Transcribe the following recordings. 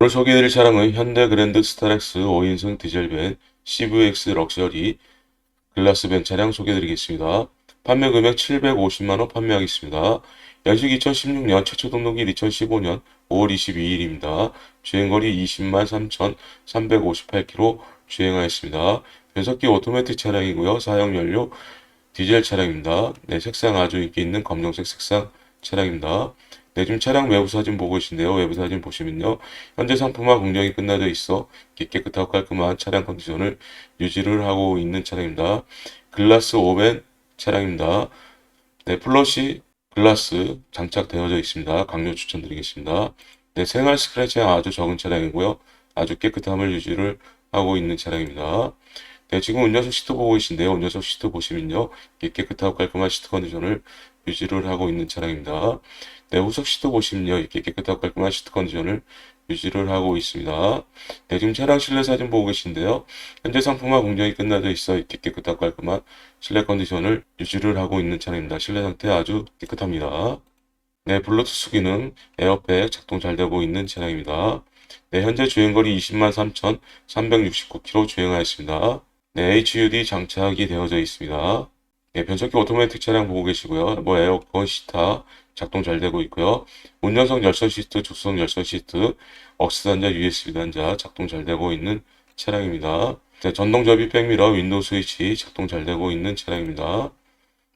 오늘 소개해드릴 차량은 현대 그랜드 스타렉스 5인승 디젤밴 CVX 럭셔리 글라스밴 차량 소개해드리겠습니다. 판매 금액 750만원 판매하겠습니다. 연식 2016년 최초 등록일 2015년 5월 22일입니다. 주행거리 20만 3,358km 주행하였습니다. 변속기 오토매틱 차량이고요. 사용 연료 디젤 차량입니다. 네, 색상 아주 인기 있는 검정색 색상 차량입니다. 네, 지금 차량 외부 사진 보고 계신데요. 외부 사진 보시면요. 현재 상품화 공정이 끝나져 있어 깨끗하고 깔끔한 차량 컨디션을 유지를 하고 있는 차량입니다. 글라스 오벤 차량입니다. 네, 플러시 글라스 장착되어져 있습니다. 강력 추천드리겠습니다. 네, 생활 스크래치가 아주 적은 차량이고요. 아주 깨끗함을 유지를 하고 있는 차량입니다. 네, 지금 운전석 시트 보고 계신데요. 운전석 시트 보시면요. 깨끗하고 깔끔한 시트 컨디션을 유지를 하고 있는 차량입니다. 네, 후석 시트 보시면요. 이렇게 깨끗하고 깔끔한 시트 컨디션을 유지를 하고 있습니다. 네, 지금 차량 실내 사진 보고 계신데요. 현재 상품화 공정이 끝나져 있어 이렇게 깨끗하고 깔끔한 실내 컨디션을 유지를 하고 있는 차량입니다. 실내 상태 아주 깨끗합니다. 네, 블루투스 기능 에어백 작동 잘 되고 있는 차량입니다. 네, 현재 주행거리 20만 3,369km 주행하였습니다. 네, HUD 장착이 되어져 있습니다. 네, 변속기 오토매틱 차량 보고 계시고요. 뭐 에어컨, 시타 작동 잘 되고 있고요. 운전석 열선 시트, 조수석 열선 시트, 억스 단자, USB 단자 작동 잘 되고 있는 차량입니다. 네, 전동 접이 백미러, 윈도우 스위치 작동 잘 되고 있는 차량입니다.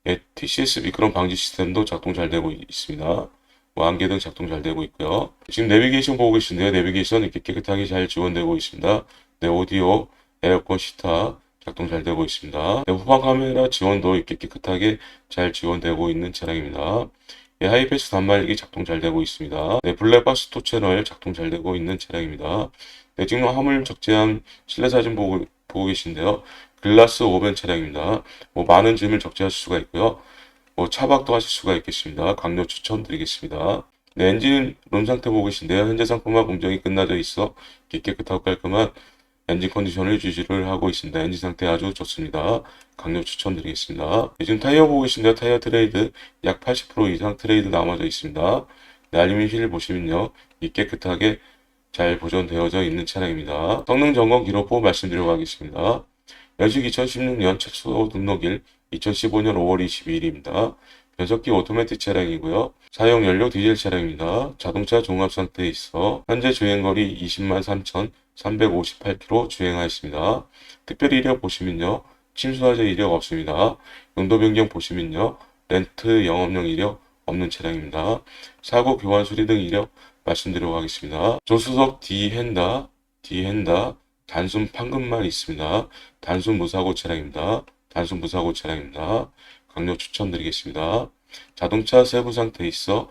네, TCS 미끄럼 방지 시스템도 작동 잘 되고 있습니다. 뭐 안개등 작동 잘 되고 있고요. 지금 내비게이션 보고 계신데요. 내비게이션 이렇게 깨끗하게 잘 지원되고 있습니다. 네, 오디오, 에어컨, 시타 작동 잘 되고 있습니다. 네, 후방 카메라 지원도 이렇게 깨끗하게 잘 지원되고 있는 차량입니다. 네, 하이패스 단말기 작동 잘 되고 있습니다. 네, 블랙박스 토 채널 작동 잘 되고 있는 차량입니다. 네, 지금 화물 적재한 실내 사진 보고, 보고 계신데요. 글라스 오벤 차량입니다. 뭐 많은 짐을 적재하실 수가 있고요. 뭐 차박도 하실 수가 있겠습니다. 강력 추천드리겠습니다. 네, 엔진 론 상태 보고 계신데요. 현재 상품화 공정이 끝나져 있어 깨끗하고 깔끔한 엔진 컨디션을 유지를 하고 있습니다. 엔진 상태 아주 좋습니다. 강력 추천드리겠습니다. 네, 지금 타이어 보고 계신데요. 타이어 트레이드 약 80% 이상 트레이드 남아져 있습니다. 네, 알루미늄 휠 보시면요. 이 깨끗하게 잘 보존되어져 있는 차량입니다. 성능 점검 기록부 말씀드리고 가겠습니다. 연식 2016년 최초 등록일 2015년 5월 22일입니다. 변속기 오토매틱 차량이고요. 사용 연료 디젤 차량입니다. 자동차 종합 상태에 있어 현재 주행거리 20만 3,358km 주행하였습니다. 특별 이력 보시면요. 침수화재 이력 없습니다. 용도 변경 보시면요. 렌트 영업용 이력 없는 차량입니다. 사고 교환 수리 등 이력 말씀드리도록 하겠습니다. 조수석 디헨다, 디헨다 단순 판금만 있습니다. 단순 무사고 차량입니다. 단순 무사고 차량입니다. 강력 추천드리겠습니다. 자동차 세부 상태에 있어